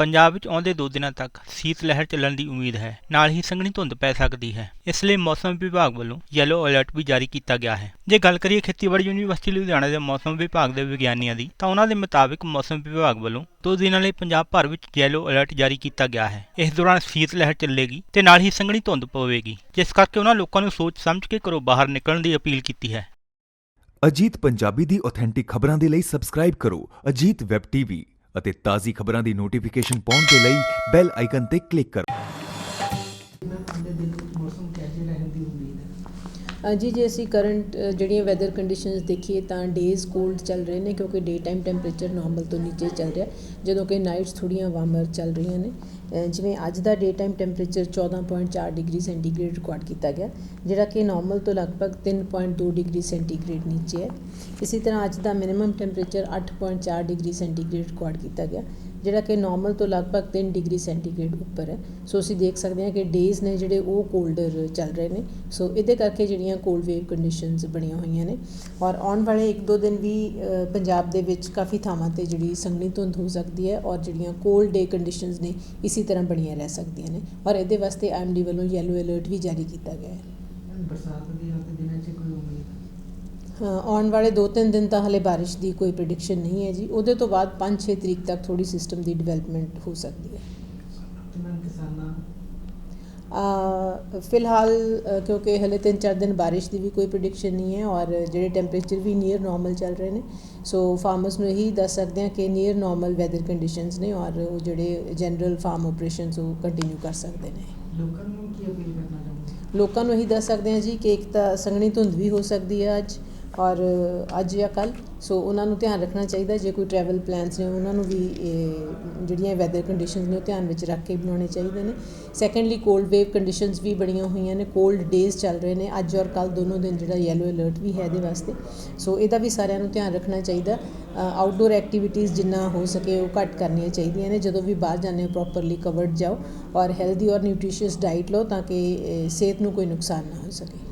ਪੰਜਾਬ ਵਿੱਚ ਆਉਂਦੇ 2 ਦਿਨਾਂ ਤੱਕ ਸੀਤ ਲਹਿਰ ਚੱਲਣ ਦੀ ਉਮੀਦ ਹੈ। ਨਾਲ ਹੀ ਸੰਘਣੀ ਧੁੰਦ ਪੈ ਸਕਦੀ ਹੈ। ਇਸ ਲਈ ਮੌਸਮ ਵਿਭਾਗ ਵੱਲੋਂ ਯੈਲੋ ਅਲਰਟ ਵੀ ਜਾਰੀ ਕੀਤਾ ਗਿਆ ਹੈ। ਜੇ ਗੱਲ ਕਰੀਏ ਖੇਤੀਬਾੜੀ ਯੂਨੀਵਰਸਿਟੀ ਲੁਧਿਆਣਾ ਦੇ ਮੌਸਮ ਵਿਭਾਗ ਦੇ ਵਿਗਿਆਨੀਆਂ ਦੀ, ਤਾਂ ਉਹਨਾਂ ਦੇ ਮੁਤਾਬਿਕ ਮੌਸਮ ਵਿਭਾਗ ਵੱਲੋਂ ਦੋ ਦਿਨਾਂ ਲਈ ਪੰਜਾਬ ਭਰ ਵਿੱਚ ਯੈਲੋ ਅਲਰਟ ਜਾਰੀ ਕੀਤਾ ਗਿਆ ਹੈ। ਇਸ ਦੌਰਾਨ ਸੀਤ ਲਹਿਰ ਚੱਲੇਗੀ ਤੇ ਨਾਲ ਹੀ ਸੰਘਣੀ ਧੁੰਦ ਪਵੇਗੀ, ਜਿਸ ਕਰਕੇ ਉਹਨਾਂ ਲੋਕਾਂ ਨੂੰ ਸੋਚ ਸਮਝ ਕੇ ਘਰੋਂ ਬਾਹਰ ਨਿਕਲਣ ਦੀ ਅਪੀਲ ਕੀਤੀ ਹੈ। ਅਜੀਤ ਪੰਜਾਬੀ ਦੀ ਆਥੈਂਟਿਕ ਖਬਰਾਂ ਦੇ ਲਈ ਸਬਸਕ੍ਰਾਈਬ ਕਰੋ ਅਜੀਤ ਵੈਬ ਟੀਵੀ ਅਤੇ ਤਾਜ਼ੀ ਖਬਰਾਂ ਦੀ ਨੋਟੀਫਿਕੇਸ਼ਨ ਪਾਉਣ ਦੇ ਲਈ ਬੈਲ ਆਈਕਨ ਤੇ ਕਲਿੱਕ ਕਰੋ। ਦੇ ਜੀ, ਜੇ ਅਸੀਂ ਕਰੰਟ ਜਿਹੜੀਆਂ ਵੈਦਰ ਕੰਡੀਸ਼ਨਸ ਦੇਖੀਏ ਤਾਂ ਡੇਜ਼ ਕੋਲਡ ਚੱਲ ਰਹੇ ਨੇ ਕਿਉਂਕਿ ਡੇ ਟਾਈਮ ਟੈਂਪਰੇਚਰ ਨਾਰਮਲ ਤੋਂ ਨੀਚੇ ਚੱਲ ਰਿਹਾ, ਜਦੋਂ ਕਿ ਨਾਈਟਸ ਥੋੜੀਆਂ ਵਾਰਮਰ ਚੱਲ ਰਹੀਆਂ ਨੇ। ਜਿਵੇਂ ਅੱਜ ਦਾ day time temperature 14.4 degree centigrade record ਕੀਤਾ ਗਿਆ, ਜਿਹੜਾ ਕਿ ਨਾਰਮਲ ਤੋਂ ਲਗਭਗ 3.2 ਡਿਗਰੀ ਸੈਂਟੀਗ੍ਰੇਡ ਨੀਚੇ ਹੈ। ਇਸੇ ਤਰ੍ਹਾਂ ਅੱਜ ਦਾ minimum temperature 8.4 degree centigrade record ਕੀਤਾ ਗਿਆ। ਜਿਹੜਾ ਕਿ ਨੋਰਮਲ ਤੋਂ ਲਗਭਗ 3 ਡਿਗਰੀ ਸੈਂਟੀਗ੍ਰੇਡ ਉੱਪਰ ਹੈ। ਸੋ ਅਸੀਂ ਦੇਖ ਸਕਦੇ ਹਾਂ ਕਿ ਡੇਜ਼ ਨੇ ਜਿਹੜੇ ਉਹ ਕੋਲਡਰ ਚੱਲ ਰਹੇ ਨੇ। ਸੋ ਇਹਦੇ ਕਰਕੇ ਜਿਹੜੀਆਂ ਕੋਲਡ ਵੇਵ ਕੰਡੀਸ਼ਨਸ ਬਣੀਆਂ ਹੋਈਆਂ ਨੇ। ਔਰ ਆਉਣ ਵਾਲੇ 1-2 ਦਿਨ ਵੀ ਪੰਜਾਬ ਦੇ ਵਿੱਚ ਕਾਫੀ ਥਾਵਾਂ ਤੇ ਜਿਹੜੀ ਸੰਘਣੀ ਧੁੰਦ ਹੋ ਸਕਦੀ ਹੈ ਔਰ ਜਿਹੜੀਆਂ ਕੋਲਡ ਡੇ ਕੰਡੀਸ਼ਨਸ ਨੇ, ਇਸੇ ਤਰ੍ਹਾਂ ਬਣੀਆਂ ਰਹਿ ਸਕਦੀਆਂ ਨੇ। ਔਰ ਇਹਦੇ ਵਾਸਤੇ ਆਈਐਮਡੀ ਵੱਲੋਂ ਯੈਲੋ ਅਲਰਟ ਵੀ ਜਾਰੀ ਕੀਤਾ ਗਿਆ ਹੈ। ਬਰਸਾਤ ਦੀ ਆਤੇ ਦਿਨਾਂ 'ਚ ਕੋਈ ਆਉਣ ਵਾਲੇ 2-3 ਦਿਨ ਤਾਂ ਹਲੇ ਬਾਰਿਸ਼ ਦੀ ਕੋਈ ਪ੍ਰੈਡਿਕਸ਼ਨ ਨਹੀਂ ਹੈ ਜੀ। ਉਹਦੇ ਤੋਂ ਬਾਅਦ 5-6 ਤਰੀਕ ਤੱਕ ਥੋੜੀ ਸਿਸਟਮ ਦੀ ਡਿਵੈਲਪਮੈਂਟ ਹੋ ਸਕਦੀ ਹੈ। ਅ, ਫਿਲਹਾਲ ਕਿਉਂਕਿ ਹਲੇ 3-4 ਦਿਨ ਬਾਰਿਸ਼ ਦੀ ਵੀ ਕੋਈ ਪ੍ਰੈਡਿਕਸ਼ਨ ਨਹੀਂ ਹੈ ਔਰ ਜਿਹੜੇ ਟੈਂਪਰੇਚਰ ਵੀ ਨੀਅਰ ਨਾਰਮਲ ਚੱਲ ਰਹੇ ਨੇ ਸੋ ਫਾਰਮਰਸ ਨੂੰ ਇਹੀ ਦੱਸ ਸਕਦੇ ਹਾਂ ਕਿ ਨੀਅਰ ਨਾਰਮਲ ਵੈਦਰ ਕੰਡੀਸ਼ਨਸ ਨੇ ਔਰ ਉਹ ਜਿਹੜੇ ਜਨਰਲ ਫਾਰਮ ਆਪਰੇਸ਼ਨਸ ਉਹ ਕੰਟੀਨਿਊ ਕਰ ਸਕਦੇ ਨੇ। ਲੋਕਾਂ ਨੂੰ ਕੀ ਅਪੀਲ ਕਰਨਾ ਚਾਹੁੰਦੇ ਲੋਕਾਂ ਨੂੰ ਇਹੀ ਦੱਸ ਸਕਦੇ ਹਾਂ ਜੀ ਕਿ ਇੱਕ ਤਾਂ ਸੰਘਣੀ ਧੁੰਦ ਵੀ ਹੋ ਸਕਦੀ ਹੈ ਅੱਜ ਔਰ ਅੱਜ ਜਾਂ ਕੱਲ ਸੋ ਉਹਨਾਂ ਨੂੰ ਧਿਆਨ ਰੱਖਣਾ ਚਾਹੀਦਾ, ਜੇ ਕੋਈ ਟਰੈਵਲ ਪਲਾਨਸ ਨੇ, ਉਹਨਾਂ ਨੂੰ ਵੀ ਜਿਹੜੀਆਂ ਵੈਦਰ ਕੰਡੀਸ਼ਨਸ ਨੇ, ਉਹ ਧਿਆਨ ਵਿੱਚ ਰੱਖ ਕੇ ਬਣਾਉਣੇ ਚਾਹੀਦੇ ਨੇ। ਸੈਕੰਡਲੀ ਕੋਲਡ ਵੇਵ ਕੰਡੀਸ਼ਨਸ ਵੀ ਬੜੀਆਂ ਹੋਈਆਂ ਨੇ ਕੋਲਡ ਡੇਜ਼ ਚੱਲ ਰਹੇ ਨੇ, ਅੱਜ ਔਰ ਕੱਲ ਦੋਨੋਂ ਦਿਨ ਜਿਹੜਾ ਯੈਲੋ ਅਲਰਟ ਵੀ ਹੈ ਇਹਦੇ ਵਾਸਤੇ। ਸੋ ਇਹਦਾ ਵੀ ਸਾਰਿਆਂ ਨੂੰ ਧਿਆਨ ਰੱਖਣਾ ਚਾਹੀਦਾ। ਆਊਟਡੋਰ ਐਕਟੀਵਿਟੀਜ਼ ਜਿੰਨਾ ਹੋ ਸਕੇ ਉਹ ਘੱਟ ਕਰਨੀਆਂ ਚਾਹੀਦੀਆਂ ਨੇ, ਜਦੋਂ ਵੀ ਬਾਹਰ ਜਾਂਦੇ ਹੋ ਪ੍ਰੋਪਰਲੀ ਕਵਰਡ ਜਾਓ ਔਰ ਹੈਲਦੀ ਔਰ ਨਿਊਟ੍ਰੀਸ਼ੀਅਸ ਡਾਈਟ ਲਓ ਤਾਂ ਕਿ ਸਿਹਤ ਨੂੰ ਕੋਈ ਨੁਕਸਾਨ ਨਾ ਹੋ ਸਕੇ।